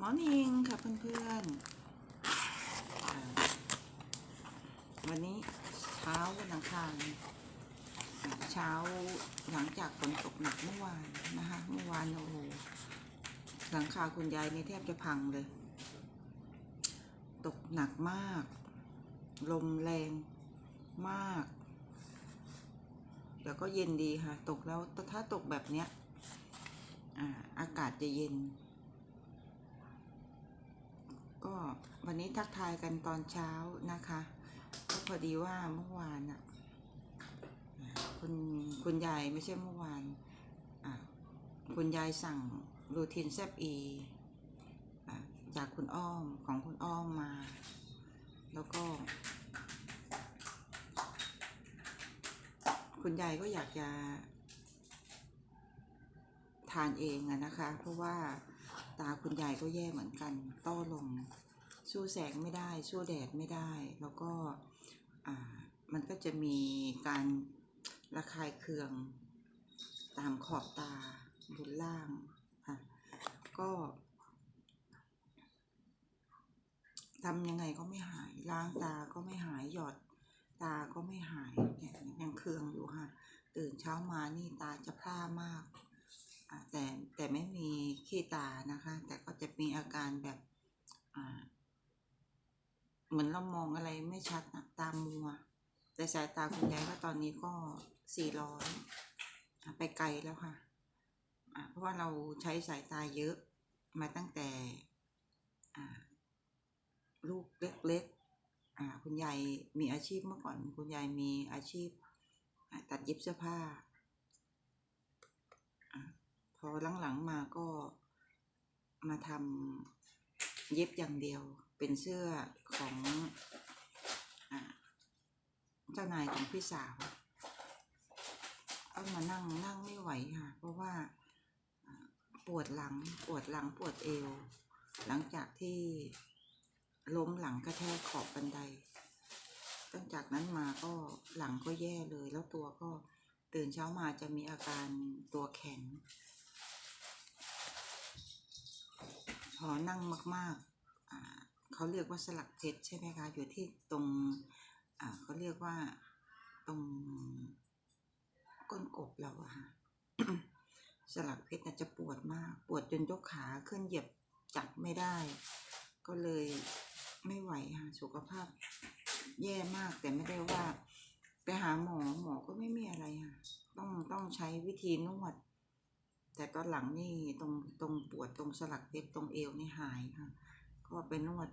มอร์นิ่งค่ะเพื่อนๆ วันนี้เช้าวันอังคารเช้าหลังจากฝนตกหนักเมื่อวานนะคะ เมื่อวานโอ้โหหลังคาคุณยายนี่แทบจะพังเลย ตกหนักมาก ลมแรงมากเดี๋ยวก็เย็นดีค่ะ ตกแล้วถ้าตกแบบเนี้ยออากาศจะเย็น ก็วันนี้ทักทายกันตอนเช้านะคะ ก็พอดีว่าเมื่อวานอะอ่าคุณคุณยายไม่ใช่เมื่อวานอ่าคุณยายสั่งรูทีนแซบอีจากคุณอ้อมของคุณอ้อมมา แล้วก็ คุณยายก็อยากจะทานเองอะนะคะ เพราะว่า ตาคุณยายก็แย่เหมือนกัน ต้อลมสู้แสงไม่ได้สู้แดดไม่ได้ แล้วก็มันก็จะมีการระคายเคืองตามขอบตาบนล่างค่ะก็ทำยังไงก็ไม่หายล้างตาก็ไม่หายหยอดตาก็ไม่หายเนี่ยยังเคืองอยู่ค่ะ ตื่นเช้ามานี่ตาจะพร่ามากแต่แต่ไม่มี ขี้ตานะคะ แต่ก็จะมีอาการแบบอ่าเหมือนเรามองอะไรไม่ชัดนะตามัว แต่สายตาคุณยายก็ตอนนี้ก็สี่ร้อยไปไกลแล้วค่ะอ่าเพราะว่าเราใช้สายตาเยอะมาตั้งแต่อ่าลูกเล็กๆอ่าคุณยายมีอาชีพเมื่อก่อน คุณยายมีอาชีพตัดเย็บเสื้อผ้า พอหลังๆมาก็ มาทำเย็บอย่างเดียวเป็นเสื้อของอเจ้านายของพี่สาวต้องมานั่งนั่งไม่ไหวค่ะ เพราะว่าปวดหลังปวดหลังปวดเอว หลังจากที่ล้มหลังกระแทกขอบบันได ตั้งจากนั้นมาก็หลังก็แย่เลย แล้วตัวก็ตื่นเช้ามาจะมีอาการตัวแข็ง พอนั่งมากๆอ่าเขาเรียกว่าสลักเพชรใช่ไหมคะอยู่ที่ตรงอ่าเขาเรียกว่าตรงก้นกบเราอะค่ะสลักเพชรน่จะปวดมาก ปวดจนยกขาขึ้นเหยียบจับไม่ได้ ก็เลยไม่ไหวค่ะสุขภาพแย่มากแต่ไม่ได้ว่า ไปหาหมอหมอก็ไม่มีอะไรค่ะต้องต้องใช้วิธีนวด แต่ตอนหลังนี่ตรงตรงปวดตรงสลักเพชรตรงเอวนี่หายค่ะ ก็ไปนวด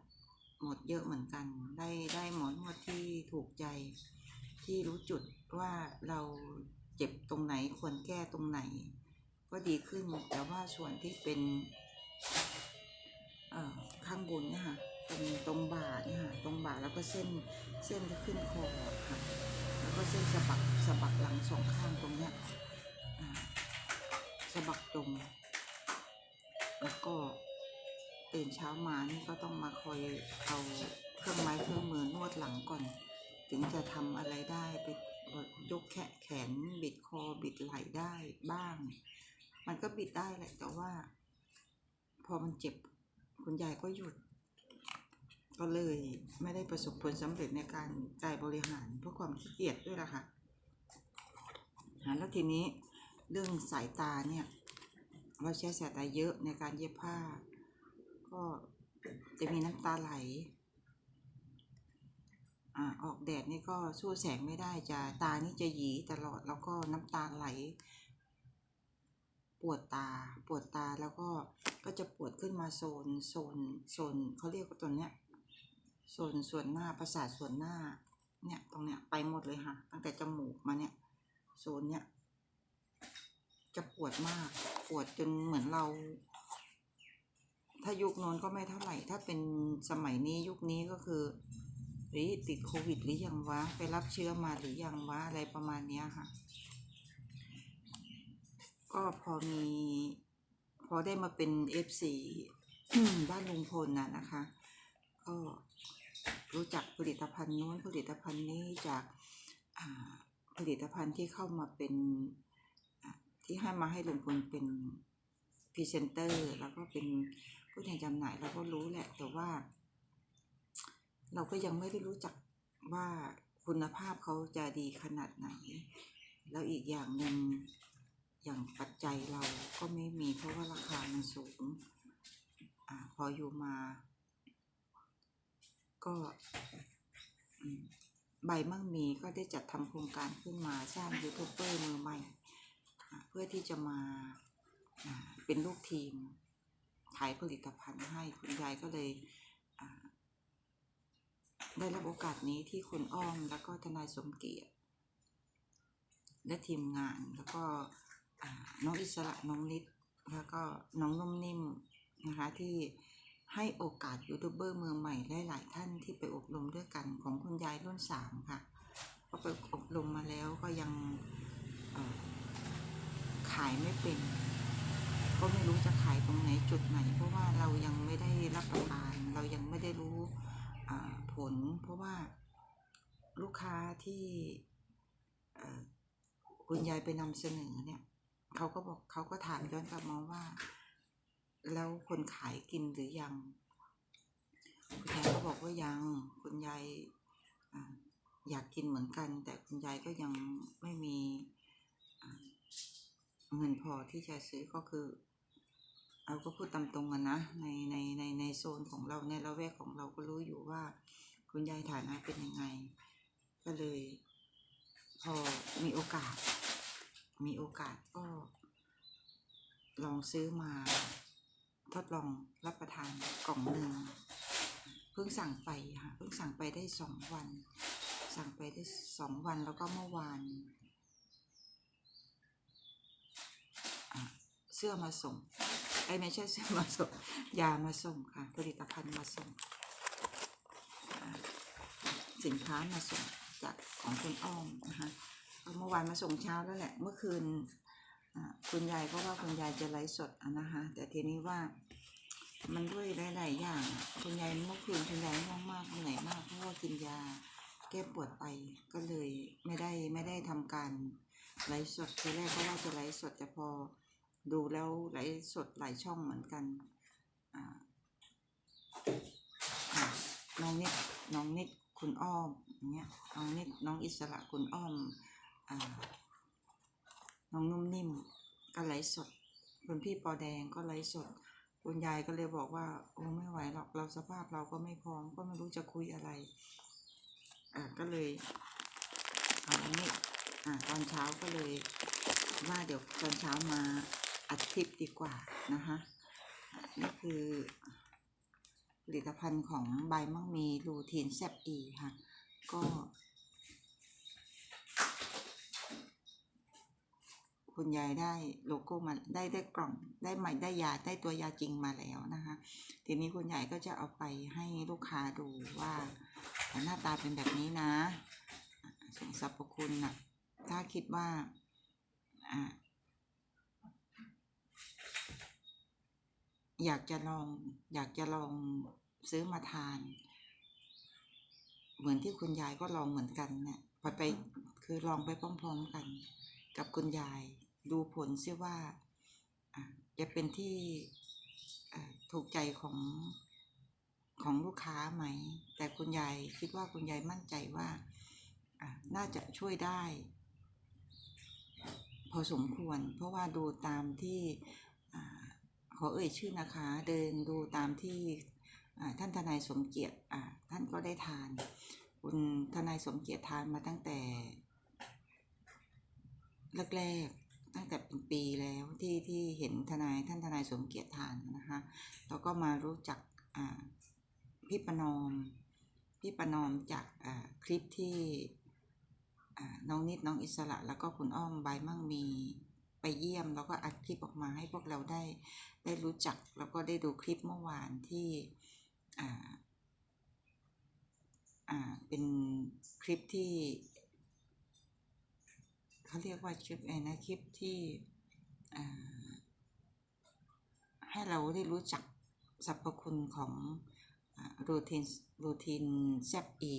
หมดเยอะเหมือนกัน ได้ได้หมอนวดที่ถูกใจที่รู้จุดว่าเราเจ็บตรงไหนควรแก้ตรงไหน ก็ดีขึ้นแต่ว่าส่วนที่เป็นข้างบนนี่ค่ะตรงตรงบ่าเนี่ยค่ะตรงบ่าแล้วก็เส้นเส้นที่ขึ้นคอค่ะแล้วก็เส้นสะบักสะบักหลังสองข้างตรงเนี้ยะบักตรงแล้วก็ตื่นเช้ามานี่ก็ต้องมาคอยเอาเครื่องไม้เครื่องมือนวดหลังก่อน ถึงจะทำอะไรได้ไปยกแขนแขนบิดคอบิดไหล่ได้บ้าง มันก็บิดได้แหละแต่ว่า พอมันเจ็บคุณยายก็หยุด ก็เลยไม่ได้ประสบผลสำเร็จในการกายบริหารเพราะความขี้เกียจด้วยล่ะค่ะแล้วทีนี้ เรื่องสายตาเนี่ย เราใช้สายตาเยอะในการเย็บผ้า ก็จะมีน้ำตาไหลอ่าออกแดดนี่ก็สู้แสงไม่ได้จะตานี่จะหยีตลอดแล้วก็น้ำตาไหล ปวดตาปวดตาแล้วก็ก็จะปวดขึ้นมาโซนโซนโซนเขาเรียกว่าตัวเนี้ยโซนส่วนหน้าประสาทส่วนหน้าเนี่ยตรงเนี้ยไปหมดเลยค่ะ ตั้งแต่จมูกมาเนี่ยโซนเนี้ย จะปวดมาก ปวดจนเหมือนเรา ถ้ายุคโน้นก็ไม่เท่าไหร่ ถ้าเป็นสมัยนี้ยุคนี้ก็คือหรือติดโควิดหรือยังวะ ไปรับเชื้อมาหรือยังวะ อะไรประมาณเนี้ยค่ะ ก็พอมี พอได้มาเป็นเอฟซีบ้านลุงพลน่ะนะคะ ก็รู้จักผลิตภัณฑ์นู้นผลิตภัณฑ์นี้จากอ่าผลิตภัณฑ์ที่เข้ามาเป็น ที่ให้มาให้ลุงพลเป็นพรีเซนเตอร์แล้วก็เป็นผู้แทนจำหน่ายเราก็รู้แหละ แต่ว่า เราก็ยังไม่ได้รู้จักว่าคุณภาพเขาจะดีขนาดไหน แล้วอีกอย่างหนึ่งอย่างปัจจัยเราก็ไม่มีเพราะว่าราคามันสูงอาพออยู่มา ก็ใบมั่งมีก็ได้จัดทำโครงการขึ้นมาสร้างยูทูบเบอร์มือใหม่ เพื่อที่จะมาเป็นลูกทีมขายผลิตภัณฑ์ให้คุณยายก็เลยได้รับโอกาสนี้ที่คุณอ้อมแล้วก็ทนายสมเกียรติ และทีมงานแล้วก็น้องอิสระน้องนิดแล้วก็น้องนุ่มนิ่มนะคะที่ให้โอกาสยูทูบเบอร์มือใหม่หลาย ๆ ท่านที่ไปอบรมด้วยกันของคุณยายรุ่นสามค่ะก็ไปอบรมมาแล้วก็ยังอ ขายไม่เป็น ก็ไม่รู้จะขายตรงไหนจุดไหน เพราะว่าเรายังไม่ได้รับประทาน เรายังไม่ได้รู้ผล เพราะว่าลูกค้าที่คุณยายไปนำเสนอเนี่ยเขาก็บอกเขาก็ถามย้อนกลับมาว่า แล้วคนขายกินหรือยัง คุณยายก็บอกว่ายัง คุณยายออยากกินเหมือนกัน แต่คุณยายก็ยังไม่มี เงินพอที่จะซื้อก็คือเราก็พูดตามตรงกันนะ ในในในในโซนของเราในละแวกของเราก็รู้อยู่ว่า คุณยายฐานะเป็นยังไง ก็เลย พอมีโอกาส มีโอกาสก็ ลองซื้อมาทดลองรับประทานกล่องหนึ่งเพิ่งสั่งไปค่ะเพิ่งสั่งไปได้สองวัน สั่งไปได้สองวันแล้วก็เมื่อวานอะ เสื้อมาส่งไอ้ไม่ใช่เสื้อมาส่งยามาส่งค่ะ ผลิตภัณฑ์มาส่ง สินค้ามาส่งจากของคุณอ้อมนะคะเมื่อวานมาส่งเช้าแล้วแหละ เมื่อคืนคุณยายก็ว่าคุณยายจะไลฟ์สดอนะคะแต่ทีนี้ว่ามันด้วยหลาย ๆ อย่าง คุณยายเมื่อคืนคุณยายง่วงมากเหนื่อยมากเพราะว่ากินยาแก้ปวดไปก็เลยไม่ได้ไม่ได้ทำการไลฟ์สดทีแรกก็ว่าจะไลฟ์สดแต่พอ ดูแล้วไลฟ์สดหลายช่องเหมือนกันอ่าน้องนิดน้องนิดคุณอ้อมอย่างเงี้ยน้องนิดน้องอิสระคุณอ้อมอ่าน้องนุ่มนิ่มก็ไลฟ์สดคุณพี่ปอแดงก็ไลฟ์สดคุณยายก็เลยบอกว่าโอ้ไม่ไหวหรอกเราสภาพเราก็ไม่พร้อมก็ไม่รู้จะคุยอะไรอ่าก็เลยเอาอันนี้อ่าตอนเช้าก็เลยว่าเดี๋ยวตอนเช้ามา อัดคลิปดีกว่านะคะนี่คือผลิตภัณฑ์ของใบมั่งมีรูทีนแซบอีค่ะ ก็คุณยายได้โลโก้มาได้ได้กล่องได้ใหม่ได้ยาได้ตัวยาจริงมาแล้วนะคะ ทีนี้คุณยายก็จะเอาไปให้ลูกค้าดูว่าหน้าตาเป็นแบบนี้นะส่งสรรพคุณนะถ้าคิดว่าอะ อยากจะลองอยากจะลองซื้อมาทาน เหมือนที่คุณยายก็ลองเหมือนกันเนี่ยไปไปคือลองไปพร้อมๆกัน กับคุณยายดูผลซิว่าจะเป็นที่ถูกใจของของลูกค้าไหม แต่คุณยายคิดว่าคุณยายมั่นใจว่าน่าจะช่วยได้ พอสมควร เพราะว่าดูตามที่ ขอเอ่ยชื่อนะคะ เดินดูตามที่ท่านทนายสมเกียรติอ่าท่านก็ได้ทาน คุณทนายสมเกียรติทานมาตั้งแต่แรกๆตั้งแต่เป็นปีแล้วที่ที่เห็นทนายท่านทนายสมเกียรติทานนะคะแล้วก็มารู้จักอ่าพี่ประนอมพี่ประนอมจากอ่าคลิปที่อ่าน้องนิดน้องอิสระ แล้วก็คุณอ้อมใบมั่งมี ไปเยี่ยม แล้วก็อัดคลิปออกมาให้พวกเราได้ได้รู้จัก แล้วก็ได้ดูคลิปเมื่อวานที่อ่าอ่าเป็นคลิปที่เขาเรียกว่าคลิปไอ้นะคลิปที่อ่าให้เราได้รู้จักสรรพคุณของรูทีนรูทีนแซบอี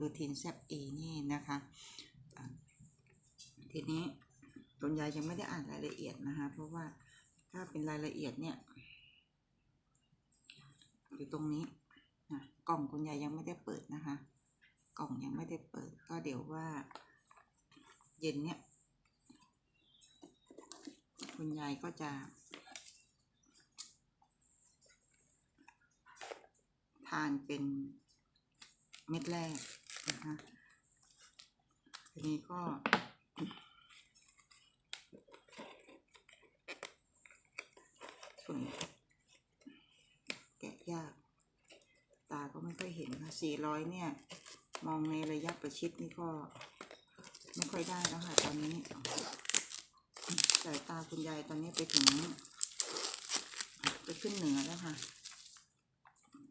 รูทีนแซบอีนี่นะคะทีนี้ คุณยายยังไม่ได้อ่านรายละเอียดนะคะ เพราะว่าถ้าเป็นรายละเอียดเนี่ยอยู่ตรงนี้นะกล่องคุณยายยังไม่ได้เปิดนะคะ กล่องยังไม่ได้เปิด ก็เดี๋ยวว่า เย็นเนี้ยคุณยายก็จะทานเป็นเม็ดแรกนะคะ ทีนี้ก็ ส่วนแกะยาก ตาก็ไม่ค่อยเห็นค่ะสี่ร้อยเนี่ย มองในระยะประชิดนี่ก็ ไม่ค่อยได้แล้วค่ะตอนนี้สายตาคุณยายตอนนี้ไปถึงไปขึ้นเหนือแล้วค่ะ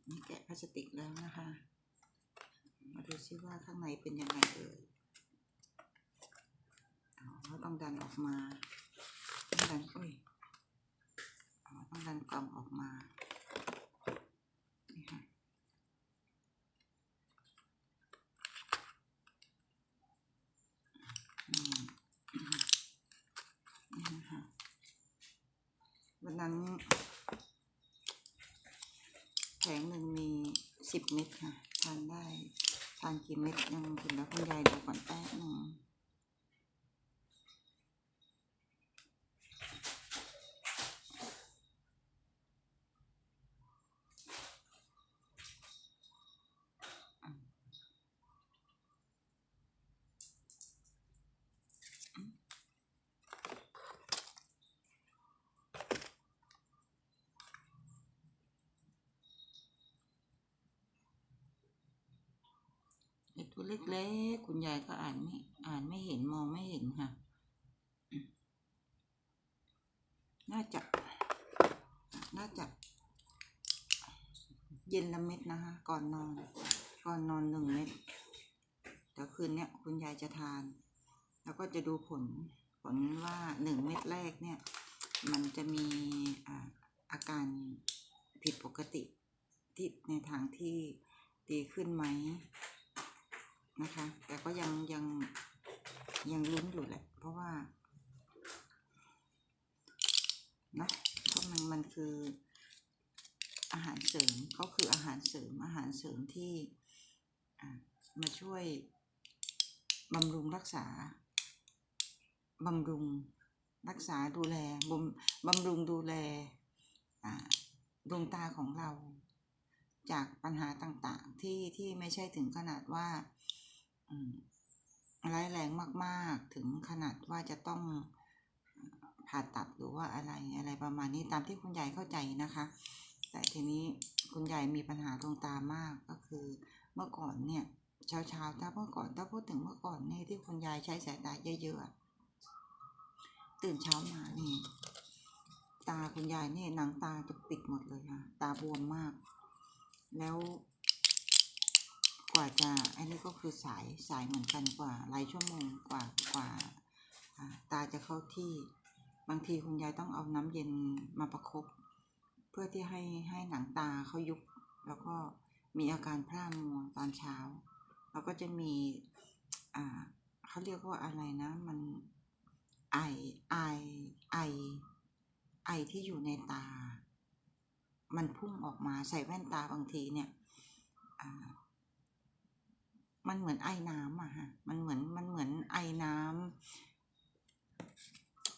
นี่แกะพลาสติกแล้วนะคะ มาดูซิว่าข้างในเป็นยังไงเอ่ยเขาต้องดันออกมาดันอุ้ย ต้องดันกล่องออกมานี่ค่ะวันนั้นแผงหนึ่งมีสิบเม็ดค่ะ ทานได้ ทานกี่เม็ดยังคุณแล้วคุณยายดูก่อนแป๊บหนึ่งไอ้ตัวเล็กๆ คุณยายก็อ่านไม่อ่านไม่เห็นมองไม่เห็นค่ะอืมน่าจะ น่า จะเย็นละเม็ดนะคะ ก่อนนอน ก่อนนอนหนึ่งเม็ดเดี๋ยวคืนเนี้ยคุณยายจะทาน แล้วก็จะดูผลผลว่าหนึ่งเม็ดแรกเนี่ย มันจะมีอาการผิดปกติที่ในทางที่ดีขึ้นไหมนะคะ แต่ก็ยังยังยังลุ้นอยู่แหละ เพราะว่านะ มันคืออาหารเสริมเขาคืออาหารเสริมอาหารเสริมที่มาช่วยบำรุงรักษาบำรุงรักษาดูแลบำบำรุงดูแลดวงตาของเรา จากปัญหาต่างๆ ที่ที่ไม่ใช่ถึงขนาดว่าอืมร้ายแรงมากๆ ถึงขนาดว่าจะต้อง ผ่าตัดหรือว่าอะไรอะไรประมาณนี้ตามที่คุณยายเข้าใจนะคะ แต่ทีนี้คุณยายมีปัญหาดวงตามากก็คือเมื่อก่อนเนี่ยเช้าเช้าๆถ้าเมื่อก่อนถ้าพูดถึงเมื่อก่อนเนี่ยที่คุณยายใช้สายตาเยอะๆตื่นเช้ามานี่ตาคุณยายเนี่ยหนังตาจะปิดหมดเลยค่ะ ตาบวมมาก แล้ว กว่าจะอันนี้ก็คือสายสายเหมือนกันกว่าหลายชั่วโมงกว่ากว่าตาจะเข้าที่ บางทีคุณยายต้องเอาน้ำเย็นมาประคบเพื่อที่ให้ให้หนังตาเขายุบแล้วก็มีอาการพร่ามัวตอนเช้า แล้วก็จะมีอ่าเขาเรียกว่าอะไรนะมันไอไอไอไอที่อยู่ในตา มันพุ่งออกมาใส่แว่นตาบางทีเนี่ยอ่ามันเหมือนไอน้ำอะฮะ มันเหมือนมันเหมือนไอน้ำ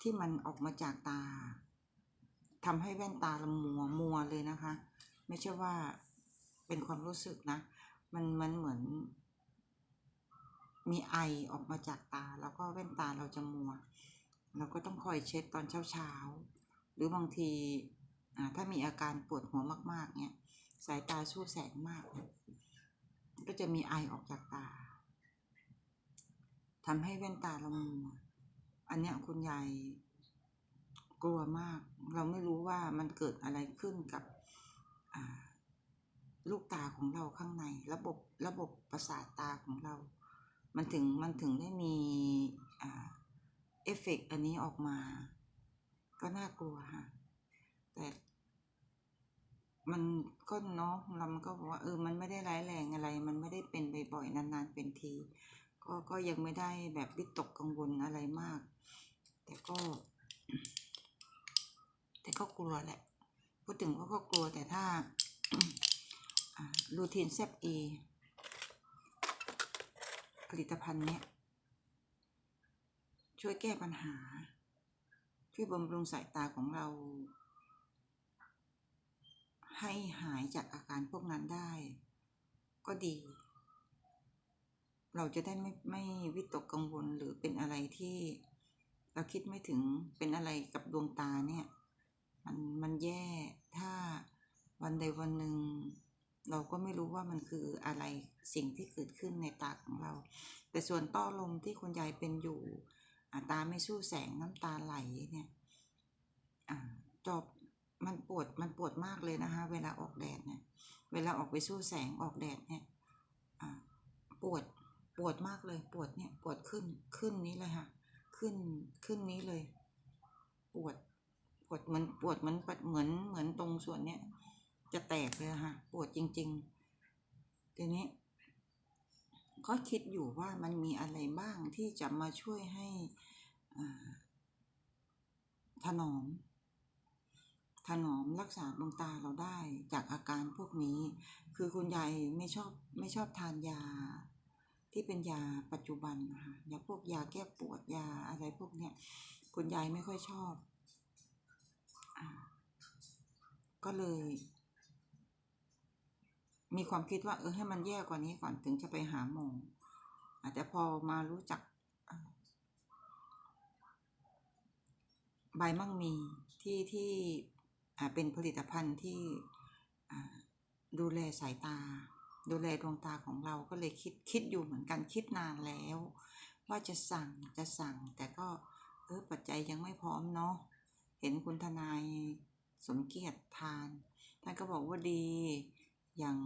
ที่มันออกมาจากตาทำให้แว่นตาเรามัวมัวเลยนะคะ ไม่ใช่ว่าเป็นความรู้สึกนะ มันมันเหมือน มีไอออกมาจากตา แล้วก็แว่นตาเราจะมัว เราก็ต้องคอยเช็ดตอนเช้าเช้าๆหรือบางทีอ่าถ้ามีอาการปวดหัวมาก ๆ เนี่ย สายตาสู้แสงมาก ก็จะมีไอออกจากตาทำให้แว่นตาเรามัว อันเนี้ยคุณยายกลัวมาก เราไม่รู้ว่ามันเกิดอะไรขึ้นกับลูกตาของเราข้างใน ระบบระบบประสาทตาของเรา มันถึงมันถึงได้มีอเอฟเฟกต์อันนี้ออกมา ก็น่ากลัวค่ะแต่มันก็เนาะเรามันก็บอกว่าเออ มันไม่ได้ร้ายแรงอะไร มันไม่ได้เป็นบ่อยๆนานๆเป็นที ก็ก็ยังไม่ได้แบบวิตกกังวลอะไรมาก แต่ก็ แต่ก็กลัวแหละ พูดถึงว่าก็กลัวแต่ถ้าลูทีนเซฟเอผลิตภัณฑ์เนี้ย ช่วยแก้ปัญหา ช่วยบำรุงสายตาของเรา ให้หายจากอาการพวกนั้นได้ ก็ดี เราจะได้ไม่ไม่วิตกกังวลหรือเป็นอะไรที่ เราคิดไม่ถึงเป็นอะไรกับดวงตาเนี่ย มันมันแย่ถ้าวันใดวันหนึ่ง เราก็ไม่รู้ว่ามันคืออะไรสิ่งที่เกิดขึ้นในตาของเรา แต่ส่วนต้อลมที่คุณยายเป็นอยู่ตาไม่สู้แสงน้ำตาไหลเนี่ยจบมันปวดมันปวดมากเลยนะคะเวลาออกแดดเนี่ย เวลาออกไปสู้แสงออกแดดเนี่ยปวดปวดมากเลยปวดเนี่ยปวดขึ้นขึ้นนี้เลยค่ะ ขึ้นขึ้นนี้เลย ปวดปวดเหมือนปวดเหมือนเหมือนเหมือนตรงส่วนเนี้ยจะแตกเลยอะค่ะ ปวดจริงๆทีนี้ก็คิดอยู่ว่ามันมีอะไรบ้างที่จะมาช่วยให้ถนอม ถนอมรักษาดวงตาเราได้จากอาการพวกนี้ คือคุณยายไม่ชอบไม่ชอบทานยา ที่เป็นยาปัจจุบันนะคะยาพวกยาแก้ปวดยาอะไรพวกเนี้ยคุณยายไม่ค่อยชอบอก็เลย มีความคิดว่า เออให้มันแย่กว่านี้ก่อนถึงจะไปหาหมออาจจะพอมารู้จักใบมั่งมีที่ที่อ่าเป็นผลิตภัณฑ์ที่ดูแลสายตา ดูแลดวงตาของเราก็เลยคิดคิดอยู่เหมือนกันคิดนานแล้ว ว่าจะสั่งจะสั่ง แต่ก็เออปัจจัยยังไม่พร้อมเนาะเห็นคุณทนายสมเกียรติทานท่านก็บอกว่าดีอย่าง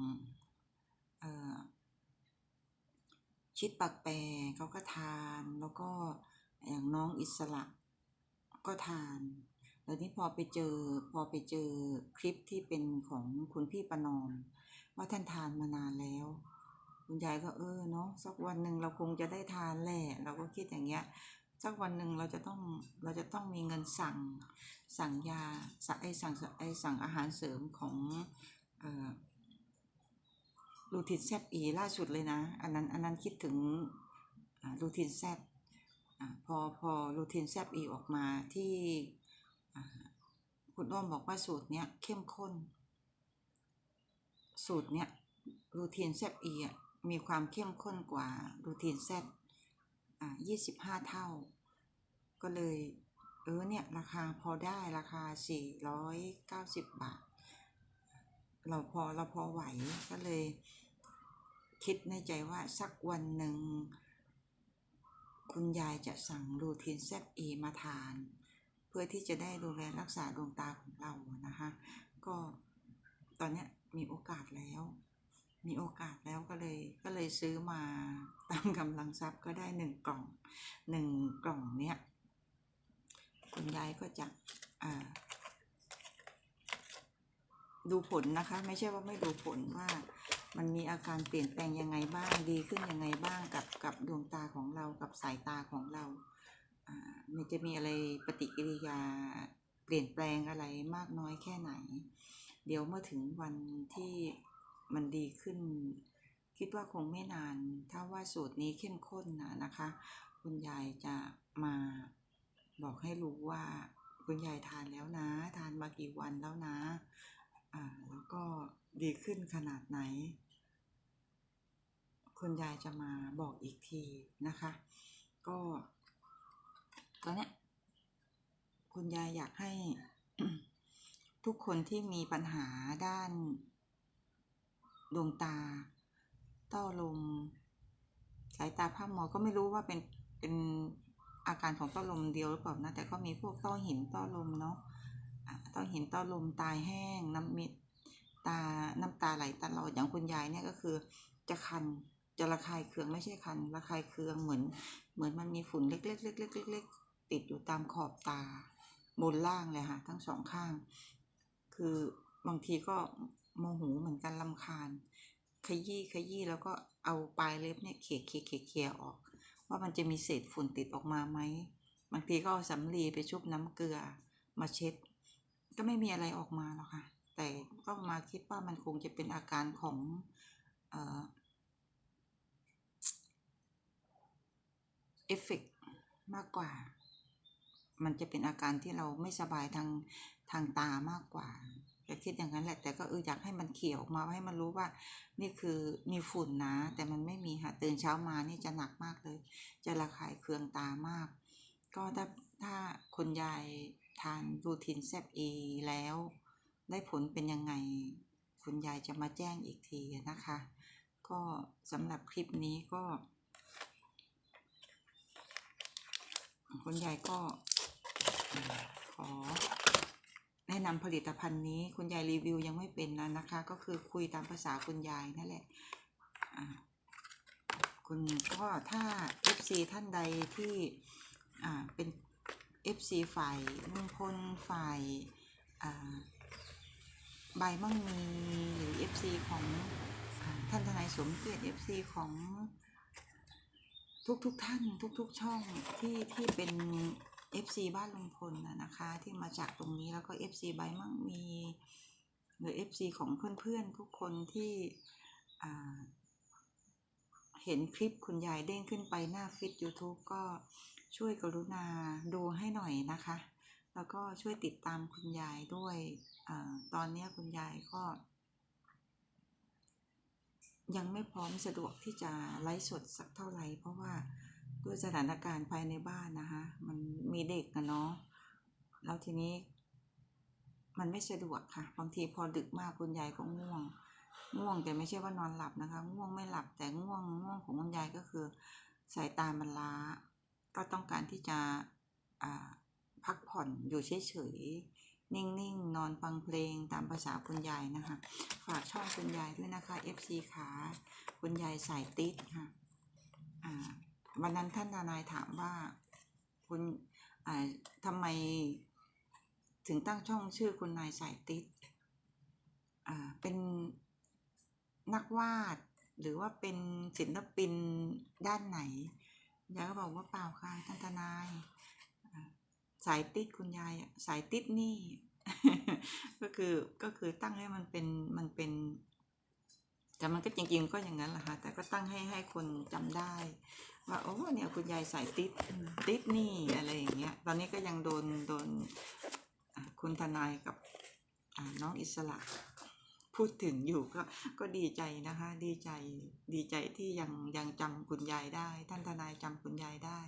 ชิดปากแปรเขาก็ทานแล้วก็อย่างน้องอิสระก็ทานแล้วนี้พอไปเจอพอไปเจอคลิปที่เป็นของคุณพี่ประนอม ว่าท่านทานมานานแล้ว คุณยายก็เออเนาะสักวันหนึ่งเราคงจะได้ทานแหละเราก็คิดอย่างเงี้ยสักวันหนึ่งเราจะต้องเราจะต้องมีเงินสั่งสั่งยาสั่งไอสั่งไอสั่งอาหารเสริมของเอ่อลูทินแซบอีล่าสุดเลยนะ อันนั้นอันนั้นคิดถึงลูทินแซบพอพอลูทินแซบอีออกมาที่คุณอ้อมบอกว่าสูตรเนี้ยเข้มข้น สูตรเนี้ยรูทีนแซบอีอะมีความเข้มข้นกว่ารูทีนแซบอ่ายี่สิบห้าเท่า ก็เลย เออเนี่ย ราคาพอได้ราคาสี่ร้อยเก้าสิบบาท เราพอเราพอไหวก็เลย คิดในใจว่าสักวันหนึ่ง คุณยายจะสั่งรูทีนแซบอีมาทาน เพื่อที่จะได้ดูแลรักษาดวงตาของเรานะคะ ก็ตอนเนี้ย มีโอกาสแล้ว มีโอกาสแล้วก็เลยก็เลยซื้อมาตามกำลังทรัพย์ก็ได้หนึ่งกล่องหนึ่งกล่องเนี้ยคุณยายก็จะดูผลนะคะ ไม่ใช่ว่าไม่ดูผลว่ามันมีอาการเปลี่ยนแปลงยังไงบ้างดีขึ้นยังไงบ้างกับกับดวงตาของเรากับสายตาของเรามันจะมีอะไรปฏิกิริยาเปลี่ยนแปลงอะไรมากน้อยแค่ไหน เดี๋ยวเมื่อถึงวันที่มันดีขึ้น คิดว่าคงไม่นาน ถ้าว่าสูตรนี้เข้มข้นนะนะคะ คุณยายจะมาบอกให้รู้ว่า คุณยายทานแล้วนะ ทานมากี่วันแล้วนะ อ่าแล้วก็ดีขึ้นขนาดไหน คุณยายจะมาบอกอีกทีนะคะ ก็ตอนเนี้ยคุณยายอยากให้ ทุกคนที่มีปัญหาด้าน ดวงตา ต้อลม สายตาผ้ามัวก็ไม่รู้ว่าเป็นเป็นอาการของต้อลมเดียวหรือเปล่านะ แต่ก็มีพวกต้อหินต้อลมเนาะต้อหินต้อลมตายแห้งน้ำมิดตาน้ำตาไหลตลอดอย่างคุณยายเนี่ยก็คือจะคันจะระคายเคืองไม่ใช่คันระคายเคืองเหมือน เหมือนมันมีฝุ่นเล็กๆเล็กๆเล็กๆติดอยู่ตามขอบตาบนล่างเลยค่ะทั้งสองข้าง คือบางทีก็โมโหเหมือนกันลำคาญ ขยี้ขยี้แล้วก็เอาปลายเล็บเนี่ยเขี่ยเขี่ยเขี่ยเขี่ยออก ว่ามันจะมีเศษฝุ่นติดออกมาไหมบางทีก็เอาสำลีไปชุบน้ำเกลือมาเช็ด ก็ไม่มีอะไรออกมาหรอกค่ะ แต่ก็มาคิดว่ามันคงจะเป็นอาการของเอ่อเอฟเฟกมากกว่า มันจะเป็นอาการที่เราไม่สบายทางทางตามากกว่าจะคิดอย่างนั้นแหละ แต่ก็เอออยากให้มันเขียวออกมาให้มันรู้ว่า นี่คือมีฝุ่นนะ แต่มันไม่มีค่ะตื่นเช้ามานี่จะหนักมากเลย จะระคายเคืองตามาก ก็ถ้าถ้าคุณยายทานรูทินแซบเอแล้ว ได้ผลเป็นยังไง คุณยายจะมาแจ้งอีกทีนะคะ ก็สำหรับคลิปนี้ก็ คุณยายก็ ขอแนะนำผลิตภัณฑ์นี้คุณยายรีวิวยังไม่เป็นนะนะคะ ก็คือคุยตามภาษาคุณยายนั่นแหละคุณก็ถ้า FC ท่านใดที่อ่าเป็น FC ฝ่ายลุงพลฝ่ายใบมั่งมีหรือ FC ของอท่านทนายสมเกียรติ FC ของทุกทุกท่านทุกๆช่องที่ที่เป็น FC บ้านลุงพลนะนะคะ ที่มาจากตรงนี้แล้วก็ FC ใบมั่งมีหรือ FC ของเพื่อนๆทุกคนที่เห็นคลิปคุณยายเด้งขึ้นไปหน้าฟิต YouTube ก็ช่วยกรุณาดูให้หน่อยนะคะ แล้วก็ช่วยติดตามคุณยายด้วยอตอนนี้คุณยายก็ ยังไม่พร้อมสะดวกที่จะไลฟ์สดสักเท่าไหร่เพราะว่า ด้วยสถานการณ์ภายในบ้านนะคะมันมีเด็กนะเนาะแล้วทีนี้ มันไม่สะดวกค่ะ บางทีพอดึกมากคุณยายก็ง่วง ง่วงแต่ไม่ใช่ว่านอนหลับนะคะ ง่วงไม่หลับแต่ง่วงง่วงของคุณยายก็คือ สายตามันล้า ก็ต้องการที่จะพักผ่อนอยู่เฉยๆ นิ่งๆ นอนฟังเพลงตามภาษาคุณยายนะคะ ฝากช่องคุณยายด้วยนะคะ FC ขาคุณยายสายติดค่ะอ่า วันนั้นท่านทนายถามว่า คุณอ่าทำไมถึงตั้งช่องชื่อคุณนายสายติดอ่าเป็นนักวาด หรือว่าเป็นศิลปินด้านไหนยายก็บอกว่าเปล่าค่ะท่านทนายสายติดคุณยายอะสายติดนี่ ก็คือก็คือตั้งให้มันเป็นมันเป็น แต่มันก็จริง ๆ ก็อย่างนั้นแหละค่ะแต่ก็ตั้งให้ให้คนจำได้ ว่าโอ้เนี่ยคุณยายใสายติดติดนี่อะไรอย่างเงี้ยตอนนี้ก็ยังโดนโดนคุณทนายกับน้องอิสระพูดถึงอยู่ก็ก็ดีใจนะคะ ดีใจดีใจที่ยังยังจำคุณยายได้ ท่านทนายจำคุณยายได้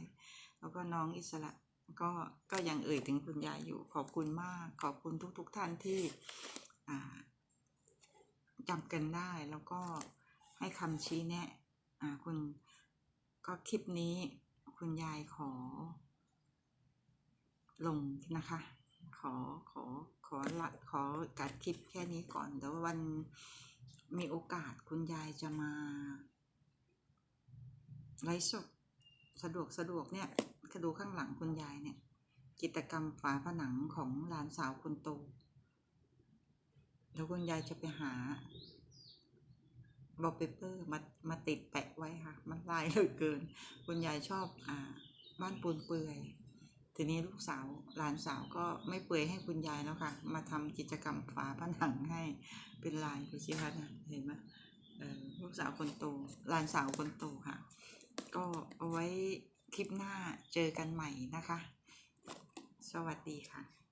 แล้วก็น้องอิสระก็ก็ยังเอ่ยถึงคุณยายอยู่ขอบคุณมาก ขอบคุณทุกๆทท่านที่อ่า จำกันได้แล้วก็ให้คำชี้แนะอ่าคุณก็คลิปนี้คุณยายขอ ลงนะคะ ขอขอขอละขอกัดคลิปแค่นี้ก่อนเดี๋ยววันมีโอกาสคุณยายจะมาไลฟ์สดสะดวกสะดวกเนี่ยก็ดูข้างหลังคุณยายเนี่ย กิจกรรมฝาผนังของหลานสาวคนโต แล้วคุณยายจะไปหาบอเปเปอร์มามาติดแปะไว้ค่ะ มันลายเหลือเกิน คุณยายชอบอ่าบ้านปูนเปื่อย ทีนี้ลูกสาวหลานสาวก็ไม่เปื่อยให้คุณยายแล้วค่ะ มาทำกิจกรรมฝาผนังให้เป็นลายดูสิคะเนี่ยเห็นไหมลูกสาวคนโตหลานสาวคนโตค่ะ ก็เอาไว้คลิปหน้าเจอกันใหม่นะคะ สวัสดีค่ะ